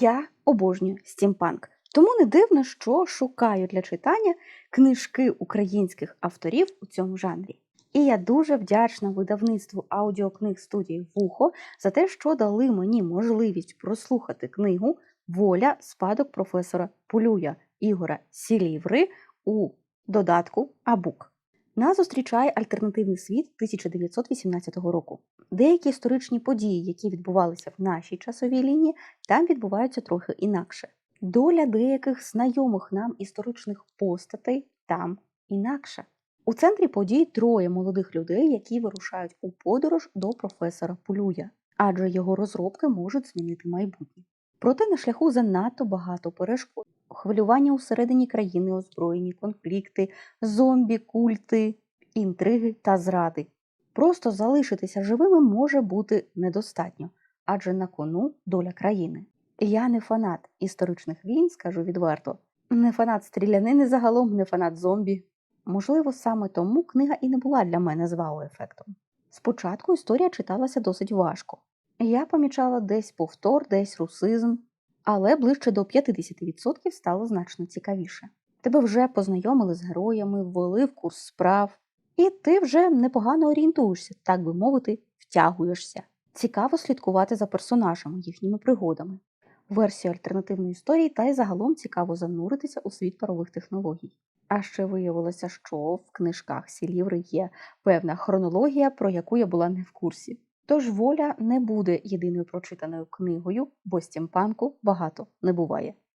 Я обожнюю стімпанк, тому не дивно, що шукаю для читання книжки українських авторів у цьому жанрі. І я дуже вдячна видавництву аудіокниг студії Вухо за те, що дали мені можливість прослухати книгу Воля спадок професора Полюя Ігора Сіліври у додатку Абук. Нас зустрічає альтернативний світ 1918 року. Деякі історичні події, які відбувалися в нашій часовій лінії, там відбуваються трохи інакше. Доля деяких знайомих нам історичних постатей там інакша. У центрі подій троє молодих людей, які вирушають у подорож до професора Полюя, адже його розробки можуть змінити майбутнє. Проте на шляху занадто багато перешкод. Хвилювання усередині країни, озброєні конфлікти, зомбі, культи, інтриги та зради. Просто залишитися живими може бути недостатньо, адже на кону доля країни. Я не фанат історичних війн, скажу відверто, не фанат стрілянини загалом, не фанат зомбі. Можливо, саме тому книга і не була для мене з вау-ефектом. Спочатку історія читалася досить важко. Я помічала десь повтор, десь русизм, але ближче до 50% стало значно цікавіше. Тебе вже познайомили з героями, ввели в курс справ, і ти вже непогано орієнтуєшся, так би мовити, втягуєшся. Цікаво слідкувати за персонажами, їхніми пригодами, версію альтернативної історії та й загалом цікаво зануритися у світ парових технологій. А ще виявилося, що в книжках Сіліври є певна хронологія, про яку я була не в курсі. Тож воля не буде єдиною прочитаною книгою, бо стімпанку багато не буває.